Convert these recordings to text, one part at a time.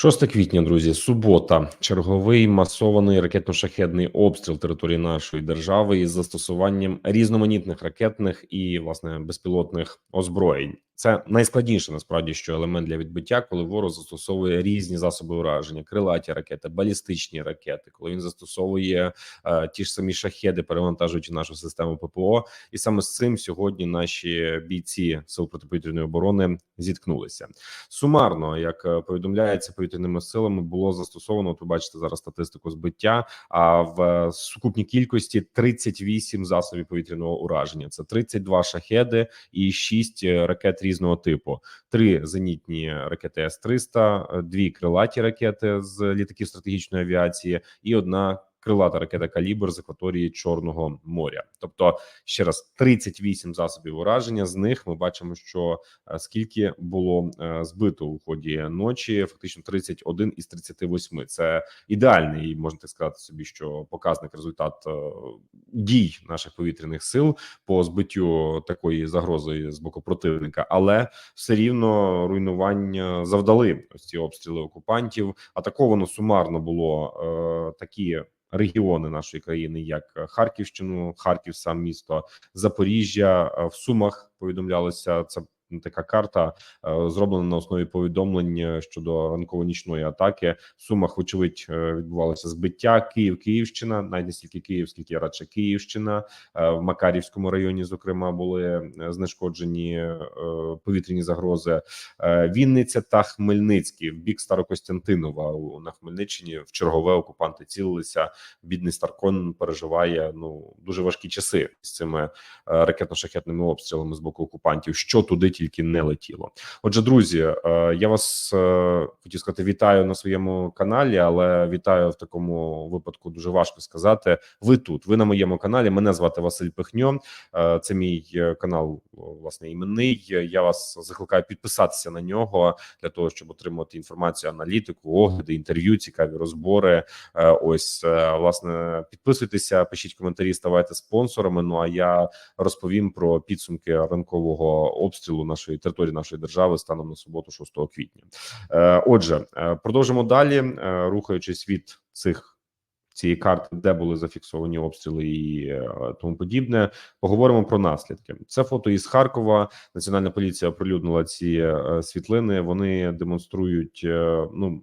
6 квітня, друзі, субота, черговий масований ракетно-шахедний обстріл території нашої держави із застосуванням різноманітних ракетних і власне безпілотних озброєнь. Це найскладніше насправді, що елемент для відбиття, коли ворог застосовує різні засоби ураження, крилаті ракети, балістичні ракети, коли він застосовує е, ті ж самі шахеди, перевантажуючи нашу систему ППО, і саме з цим сьогодні наші бійці сил протиповітряної оборони зіткнулися сумарно, як е, повідомляється повітряними силами, було застосовано. От ви бачите зараз статистику збиття. А в сукупній кількості 38 засобів повітряного ураження. Це 32 шахеди і 6 ракет різного типу: три зенітні ракети С-300, дві крилаті ракети з літаків стратегічної авіації і одна крилата ракета калібр з акваторії Чорного моря. Тобто, ще раз 38 засобів ураження. З них ми бачимо, що е, скільки було е, збито у ході ночі, фактично 31 із 38. Це ідеальний, можна так сказати собі, що показник результат е, дій наших повітряних сил по збиттю такої загрози з боку противника, але все рівно руйнування завдали ось ці обстріли окупантів. Атаковано сумарно було е, такі регіони нашої країни, як Харківщину, Харків, сам місто Запоріжжя в Сумах повідомлялося це така карта е, зроблена на основі повідомлень щодо ранково-нічної атаки. В Сумах, вочевидь, е, відбувалося збиття. Київ, Київщина, навіть не стільки Київ, скільки радше Київщина е, в Макарівському районі. Зокрема, були знешкоджені повітряні загрози. Вінниця та Хмельницький в бік Старокостянтинова на Хмельниччині в чергове окупанти цілилися. Бідний Старкон переживає ну дуже важкі часи з цими ракетно-шахетними обстрілами з боку окупантів. Що туди тільки не летіло. Отже, друзі, е, я вас е, хотів сказати, вітаю на своєму каналі, але вітаю в такому випадку. Дуже важко сказати. Ви тут, ви на моєму каналі. Мене звати Василь Пихньо. Е, це мій канал, власне, іменний. Я вас закликаю підписатися на нього для того, щоб отримати інформацію, аналітику, огляди, інтерв'ю, цікаві розбори. Ось власне підписуйтеся, пишіть коментарі, ставайте спонсорами. Ну а я розповім про підсумки ранкового обстрілу нашої території нашої держави станом на суботу, 6 квітня. Е, отже, е, продовжимо далі, е, рухаючись від цих. Цієї карти, де були зафіксовані обстріли і тому подібне, поговоримо про наслідки. Це фото із Харкова. Національна поліція оприлюднила ці світлини. Вони демонструють ну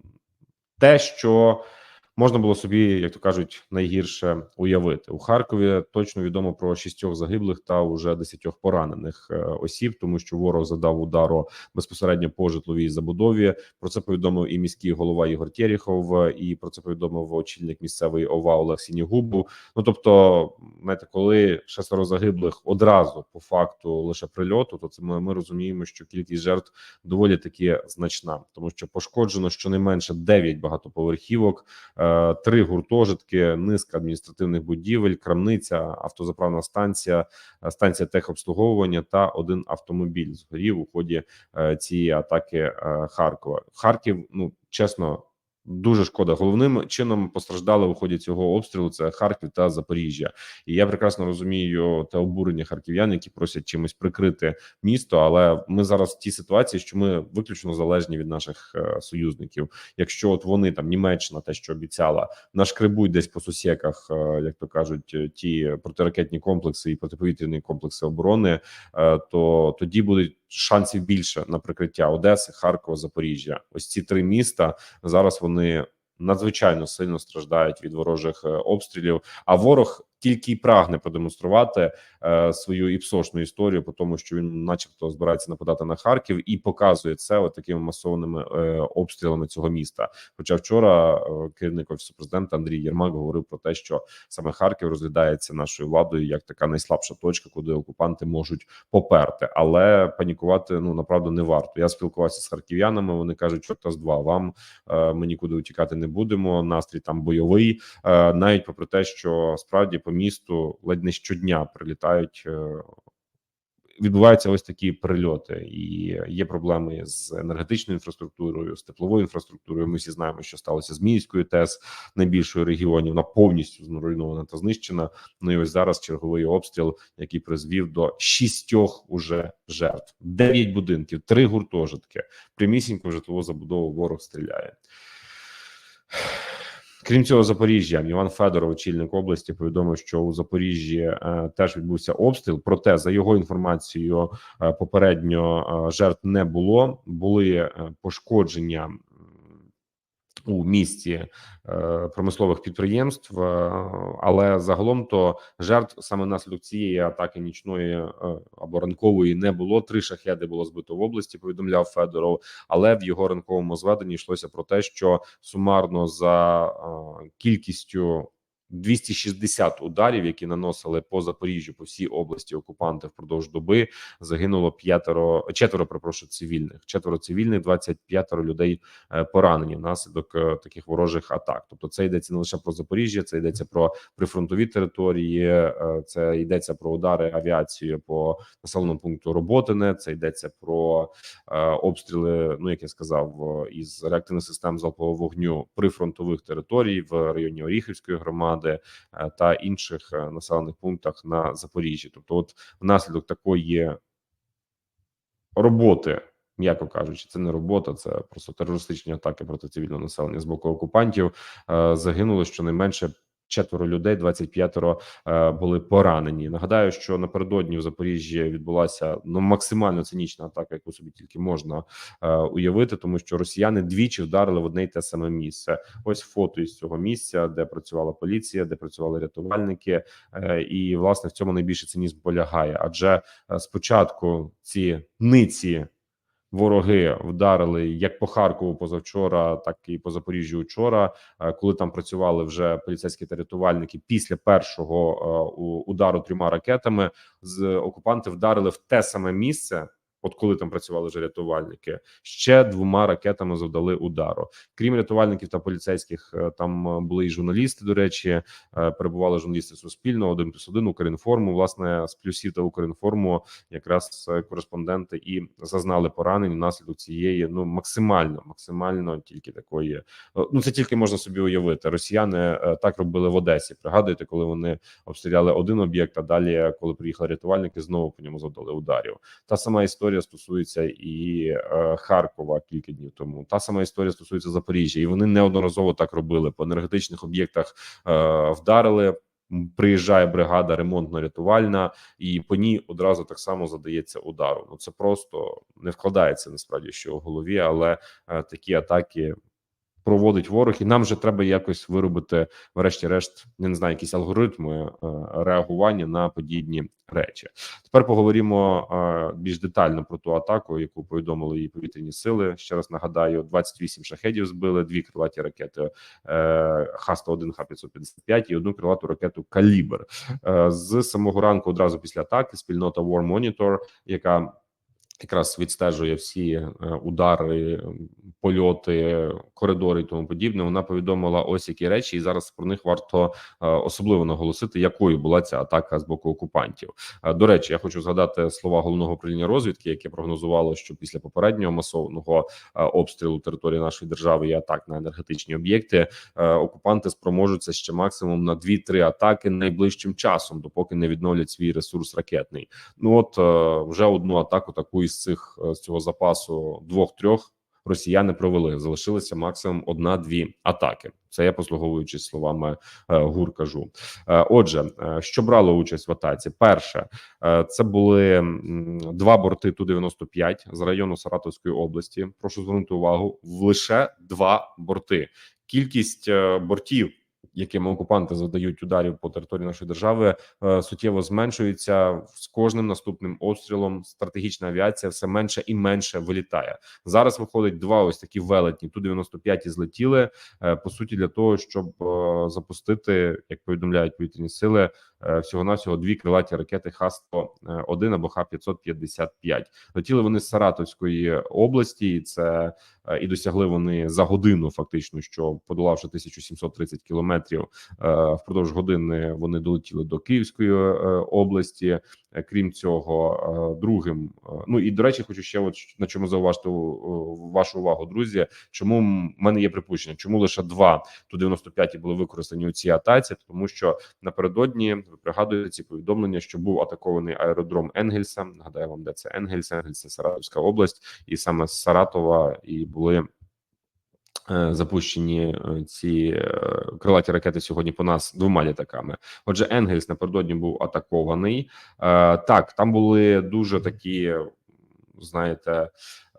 те, що можна було собі, як то кажуть, найгірше уявити у Харкові. Точно відомо про шістьох загиблих та уже десятьох поранених е, осіб, тому що ворог задав удару безпосередньо по житловій забудові. Про це повідомив і міський голова Ігор Терехов, і про це повідомив очільник місцевої ОВА Олег Сінігубу. Ну тобто, знаєте, коли шестеро загиблих одразу по факту лише прильоту, то це ми, ми розуміємо, що кількість жертв доволі таки значна, тому що пошкоджено щонайменше 9 багатоповерхівок. Е, три гуртожитки, низка адміністративних будівель, крамниця, автозаправна станція, е, станція техобслуговування та один автомобіль згорів у ході е, цієї атаки Харкова. Харків, ну чесно. Дуже шкода. Головним чином постраждали у ході цього обстрілу. Це Харків та Запоріжжя, і я прекрасно розумію те обурення харків'ян, які просять чимось прикрити місто. Але ми зараз в тій ситуації, що ми виключно залежні від наших е, союзників. Якщо от вони там Німеччина, те, що обіцяла, нашкребуть десь по сусіках, е, як то кажуть, ті протиракетні комплекси і протиповітряні комплекси оборони, е, то тоді будуть шансів більше на прикриття Одеси, Харкова, Запоріжжя. Ось ці три міста зараз вони надзвичайно сильно страждають від ворожих е, обстрілів. А ворог тільки й прагне продемонструвати е, свою іпсошну історію, по тому, що він, начебто, збирається нападати на Харків, і показує це от такими масованими е, обстрілами цього міста. Хоча вчора е, керівник офісу президента Андрій Єрмак говорив про те, що саме Харків розглядається нашою владою як така найслабша точка, куди окупанти можуть поперти, але панікувати ну направду не варто. Я спілкувався з харків'янами. Вони кажуть, що та з два вам е, ми нікуди утікати не будемо. Настрій там бойовий, е, навіть попри те, що справді по місту ледь не щодня прилітають е, відбуваються ось такі прильоти, і є проблеми з енергетичною інфраструктурою, з тепловою інфраструктурою. Ми всі знаємо, що сталося з Мінською ТЕС, найбільшою регіоні. Вона повністю зруйнована та знищена. Ну і ось зараз черговий обстріл, який призвів до шістьох уже жертв, дев'ять будинків, три гуртожитки. Прямісінько в житлову забудову ворог стріляє. Крім цього, Запоріжжя Іван Федоров, очільник області, повідомив, що у Запоріжжі е, теж відбувся обстріл. Проте, за його інформацією, е, попередньо е, жертв не було. Були е, пошкодження у місті е, промислових підприємств, е, але загалом то жертв саме внаслідок цієї атаки нічної е, або ранкової не було. Три шахеди було збито в області. Повідомляв Федоров. Але в його ранковому зведенні йшлося про те, що сумарно за кількістю 260 ударів, які наносили по Запоріжжю, по всій області окупанти впродовж доби, загинуло п'ятеро четверо. Перепрошую, цивільних, четверо цивільних, 25 людей е, поранені внаслідок е, таких ворожих атак. Тобто, це йдеться не лише про Запоріжжя, це йдеться про прифронтові території, е, це йдеться про удари авіацією по населеному пункту Роботине. Це йдеться про обстріли. Ну як я сказав, із реактивних систем залпового вогню прифронтових територій в районі Оріхівської громади е, та інших е, населених пунктах на Запоріжжі. Тобто, от внаслідок такої роботи. М'яко кажучи, це не робота, це просто терористичні атаки проти цивільного населення з боку окупантів. Е, Загинуло щонайменше четверо людей, 25 е, були поранені. Нагадаю, що напередодні в Запоріжжі відбулася ну максимально цинічна атака, яку собі тільки можна е, уявити, тому що росіяни двічі вдарили в одне й те саме місце. Ось фото із цього місця, де працювала поліція, де працювали рятувальники, е, і власне в цьому найбільше цинізм полягає. Адже спочатку ці ниці. Вороги вдарили як по Харкову позавчора, так і по Запоріжжю. Вчора, е, коли там працювали вже поліцейські та рятувальники. Після першого е, удару трьома ракетами з окупанти вдарили в те саме місце. От коли там працювали вже рятувальники, ще двома ракетами завдали удару. Крім рятувальників та поліцейських, е, там е, були і журналісти. До речі, е, перебували журналісти Суспільного, один плюс один Укрінформу. Власне, з плюсів та Укрінформу якраз кореспонденти і зазнали поранень внаслідок цієї ну максимально, максимально тільки такої. Ну це тільки можна собі уявити. Росіяни так робили в Одесі. Пригадуєте, коли вони обстріляли один об'єкт, а далі, коли приїхали рятувальники, знову по ньому завдали ударів. Та сама історія стосується і е, Харкова кілька днів тому. Та сама історія стосується Запоріжжя, і вони неодноразово так робили по енергетичних об'єктах. Е, вдарили. Приїжджає бригада ремонтно-рятувальна, і по ній одразу так само задається удару. Ну це просто не вкладається насправді що в голові, але е, такі атаки проводить ворог, і нам вже треба якось виробити, врешті-решт, не знаю, якісь алгоритми е, реагування на подібні речі. Тепер поговоримо е, більш детально про ту атаку, яку повідомили її повітряні сили. Ще раз нагадаю: 28 шахедів збили, дві крилаті ракети е, Х-101, Х-555 і одну крилату ракету Калібр. Е, з самого ранку, одразу після атаки, спільнота War Monitor, яка якраз відстежує всі е, удари, польоти, коридори і тому подібне. Вона повідомила ось які речі, і зараз про них варто е, особливо наголосити, якою була ця атака з боку окупантів. Е, До речі, я хочу згадати слова головного управління розвідки, яке прогнозувало, що після попереднього масового обстрілу території нашої держави і атак на енергетичні об'єкти окупанти спроможуться ще максимум на 2-3 атаки найближчим часом, допоки не відновлять свій ресурс ракетний. Ну от вже одну атаку таку із цих е, з цього запасу двох-трьох росіяни провели. Залишилося максимум одна-дві атаки. Це я послуговуючись словами е, ГУР кажу. Е, Отже, що брало участь в атаці? Перше, це були два борти Ту 95 з району Саратовської області. Прошу звернути увагу: лише два борти. Кількість бортів, якими окупанти завдають ударів по території нашої держави, е, суттєво зменшується з кожним наступним обстрілом. Стратегічна авіація все менше і менше вилітає. Зараз виходить два ось такі велетні. Ту 95 і злетіли е, по суті для того, щоб е, запустити, як повідомляють повітряні сили, всього навсього дві крилаті ракети Х-101 або Х-555. Летіли вони з Саратовської області, і це е, і досягли вони за годину, фактично, що подолавши 1730 кілометрів е, впродовж години, вони долетіли до Київської е, області. Е, Крім цього, е, другим е, ну і до речі, хочу ще от на чому зауважити е, вашу увагу, друзі. Чому в мене є припущення? Чому лише два ту 95 були використані у цій атаці? Тому що напередодні ви пригадуєте ці повідомлення, що був атакований аеродром Енгельса. Нагадаю вам, де це Енгельс, Енгельс це Саратовська область, і саме з Саратова і були. е, Запущені е, ці е, крилаті ракети сьогодні по нас двома літаками. Отже, Енгельс напередодні був атакований. Так, там були дуже такі, знаєте,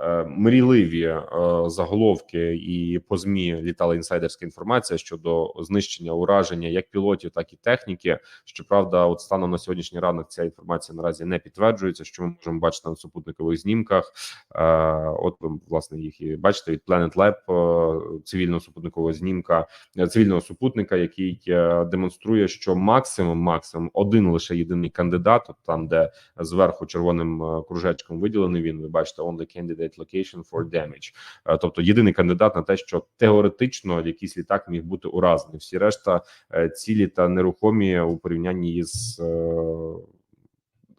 е, мрійливі е, заголовки, і по змі літала інсайдерська інформація щодо знищення ураження як пілотів, так і техніки. Щоправда, от станом на сьогоднішній ранок ця інформація наразі не підтверджується. Що ми можемо бачити на супутникових знімках. Е, От ви власне їх і бачите від Planet Lab цивільного супутникового знімка цивільного супутника, який демонструє, що максимум, максимум один лише єдиний кандидат, от там, де зверху червоним кружечком виділений він. Ви бачите only candidate location for damage. Е, Тобто єдиний кандидат на те, що теоретично якийсь літак міг бути уразений. Всі решта е, цілі та нерухомі у порівнянні з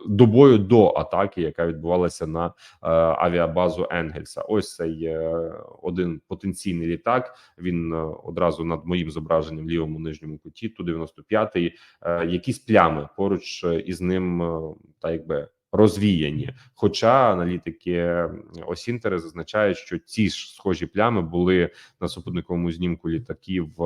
добою до атаки, яка відбувалася на е, авіабазу Енгельса. Ось цей е, один потенційний літак. Він е, одразу над моїм зображенням лівому нижньому куті. Ту 95-й, е, якісь плями поруч е, із ним, е, та якби. Розвіяні, хоча аналітики Осінтери зазначають, що ці ж схожі плями були на супутниковому знімку літаків е,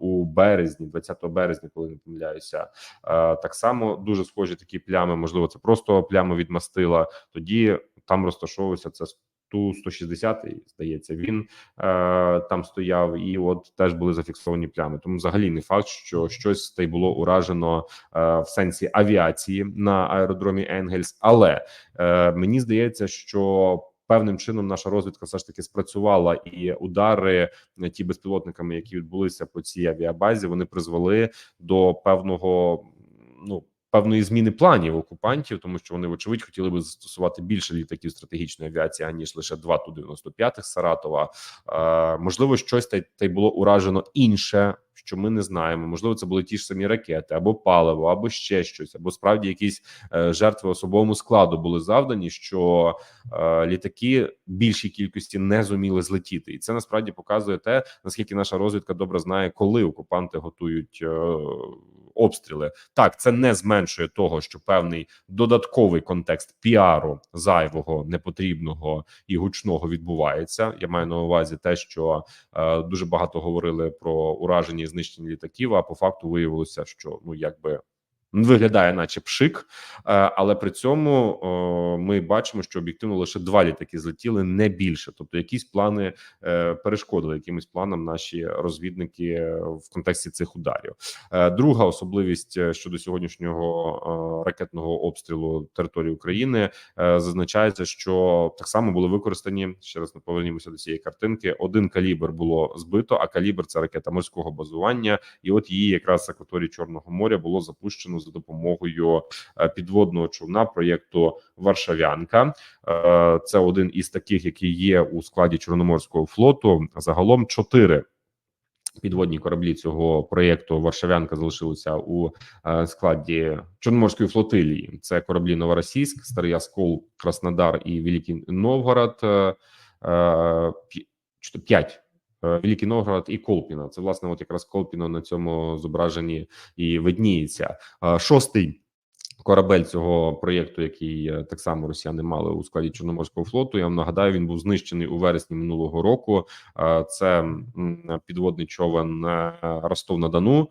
у березні, 20 березня, коли не помиляюся, Е, так само дуже схожі такі плями. Можливо, це просто плями від мастила. Тоді там розташовувався це ту 160 здається. Він е, там стояв, і от теж були зафіксовані плями. Тому взагалі не факт, що щось та й було уражено е, в сенсі авіації на аеродромі Енгельс. Але е, мені здається, що певним чином наша розвідка все ж таки спрацювала, і удари е, ті безпілотниками, які відбулися по цій авіабазі, вони призвели до певного ну. Певної зміни планів окупантів, тому що вони вочевидь хотіли би застосувати більше літаків стратегічної авіації аніж лише два ту 95 з Саратова. Е, можливо, щось та та й було уражено інше, що ми не знаємо. Можливо, це були ті ж самі ракети, або паливо, або ще щось, або справді якісь е, жертви особовому складу були завдані, що е, літаки більшій кількості не зуміли злетіти, і це насправді показує те, наскільки наша розвідка добре знає, коли окупанти готують. Е, Обстріли так, це не зменшує того, що певний додатковий контекст піару зайвого, непотрібного і гучного відбувається. Я маю на увазі те, що е, дуже багато говорили про ураження і знищення літаків. А по факту виявилося, що ну якби виглядає, наче пшик, е, але при цьому ми бачимо, що об'єктивно лише два літаки злетіли не більше. Тобто, якісь плани е, перешкодили якимось планам наші розвідники е, в контексті цих ударів. Друга особливість щодо сьогоднішнього ракетного обстрілу території України зазначається, що так само були використані ще раз. Ми повернімося до цієї картинки. Один калібр було збито, а калібр це ракета морського базування, і от її якраз акваторії Чорного моря було запущено за допомогою е, підводного човна проєкту Варшавянка. Е, Це один із таких, який є у складі Чорноморського флоту. Загалом чотири. Підводні кораблі цього проєкту Варшавянка залишилися у е, складі Чорноморської флотилії. Це кораблі Новоросійськ, Старий Оскол, Краснодар і Великий Новгород. П'ять. Е, Великий Новгород і Колпіно. Це власне, от якраз Колпіно на цьому зображенні і видніється. Е, Шостий корабель цього проєкту, який е, так само росіяни мали у складі Чорноморського флоту. Я вам нагадаю, він був знищений у вересні минулого року. Це підводний човен Ростов на Дону,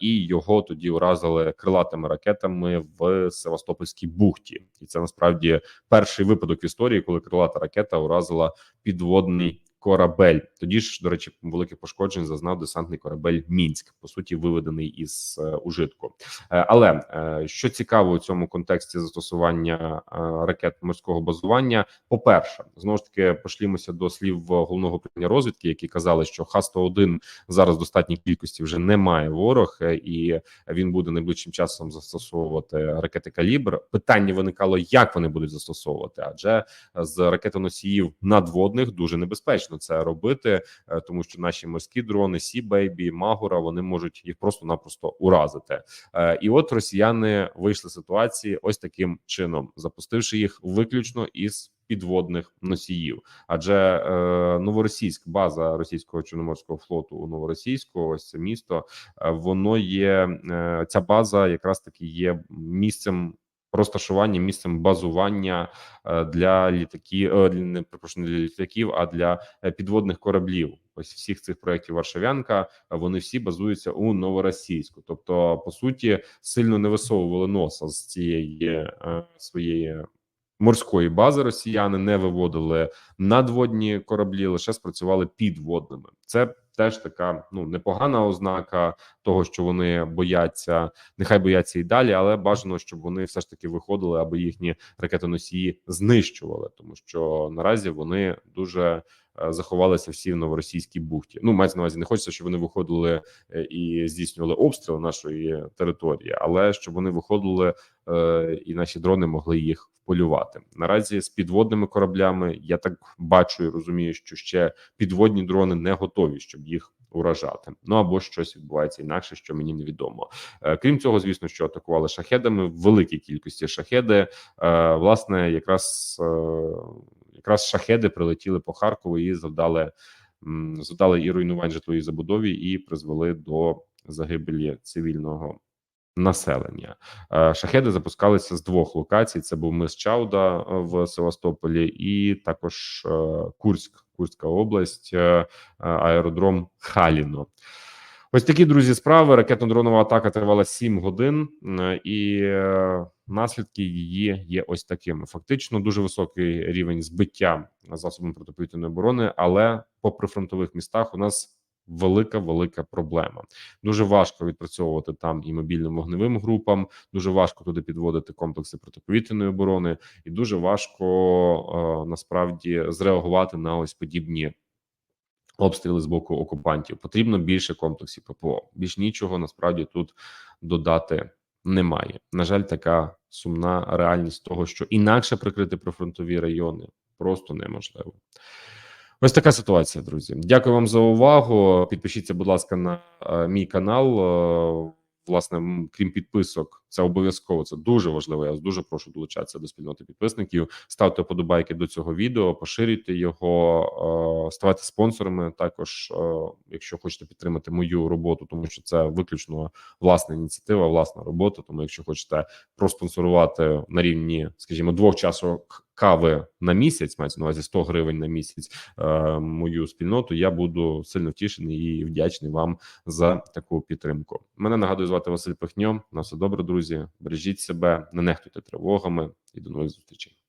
і його тоді уразили крилатими ракетами в Севастопольській бухті. І це насправді перший випадок в історії, коли крилата ракета уразила підводний. Корабель тоді ж, до речі, великих пошкоджень зазнав десантний корабель Мінськ, по суті, виведений із е, ужитку. Е, Але е, що цікаво у цьому контексті застосування ракет морського базування, по перше, знову ж таки пошлімося до слів головного управління розвідки, які казали, що Х-101 зараз достатній кількості вже немає ворог, е, і він буде найближчим часом застосовувати ракети калібр. Питання виникало, як вони будуть застосовувати, адже з ракетоносіїв надводних дуже небезпечно небезпечно це робити, е, тому що наші морські дрони, Сі Бейбі, Магура, вони можуть їх просто-напросто уразити. Е, І от росіяни вийшли з ситуації ось таким чином, запустивши їх виключно із підводних носіїв. Адже е, новоросійськ, база російського чорноморського флоту у новоросійську, ось це місто, е, воно є е, ця база, якраз таки є місцем. Розташування місцем базування е, для літаків, е, не перепрошую, для літаків, а для е, підводних кораблів. Ось всіх цих проєктів Варшавянка вони всі базуються у новоросійську. Тобто, по суті, сильно не висовували носа з цієї своєї морської бази. Росіяни не виводили надводні кораблі, лише спрацювали підводними. Це теж така ну непогана ознака того, що вони бояться. Нехай бояться і далі, але бажано, щоб вони все ж таки виходили, аби їхні ракетоносії знищували, тому що наразі вони дуже заховалися всі в новоросійській бухті. Ну мається на увазі, не хочеться, щоб вони виходили е, і здійснювали обстріл нашої території, але щоб вони виходили е, і наші дрони могли їх вполювати. Наразі з підводними кораблями я так бачу і розумію, що ще підводні дрони не готові, щоб їх уражати. Ну або щось відбувається інакше, що мені невідомо. Е, Крім цього, звісно, що атакували шахедами в великій кількості шахеди. Е, Власне, якраз е, якраз шахеди прилетіли по Харкову і завдали завдали і руйнувань житловій забудові, і призвели до загибелі цивільного населення. Е, Шахеди запускалися з двох локацій: це був мис Чауда е, в Севастополі, і також е, Курськ, Курська область, аеродром Халіно. Ось такі друзі справи. Ракетно-дронова атака тривала 7 годин, е, і е, наслідки її є ось такими. Фактично, дуже високий рівень збиття засобами протиповітряної оборони, але по прифронтових містах у нас велика велика проблема. Дуже важко відпрацьовувати там і мобільним вогневим групам. Дуже важко туди підводити комплекси протиповітряної оборони, і дуже важко е, насправді зреагувати на ось подібні обстріли з боку окупантів. Потрібно більше комплексів ППО. Більш нічого насправді тут додати немає. На жаль, така сумна реальність того, що інакше прикрити прифронтові райони просто неможливо. Ось така ситуація, друзі. Дякую вам за увагу. Підпишіться, будь ласка, на е, мій канал. Е, Власне, крім підписок, це обов'язково. Це дуже важливо. Я вас дуже прошу долучатися до спільноти підписників. Ставте подобайки до цього відео, поширюйте його, е, ставайте спонсорами. Також, е, якщо хочете підтримати мою роботу, тому що це виключно власна ініціатива, власна робота. Тому, якщо хочете проспонсорувати на рівні, скажімо, двох часок кави на місяць, мається на увазі 100 гривень на місяць, е, мою спільноту, я буду сильно втішений і вдячний вам за таку підтримку. Мене нагадую звати Василь Пихньо. На все добре, друзі. Бережіть себе, не нехтуйте тривогами і до нових зустрічей.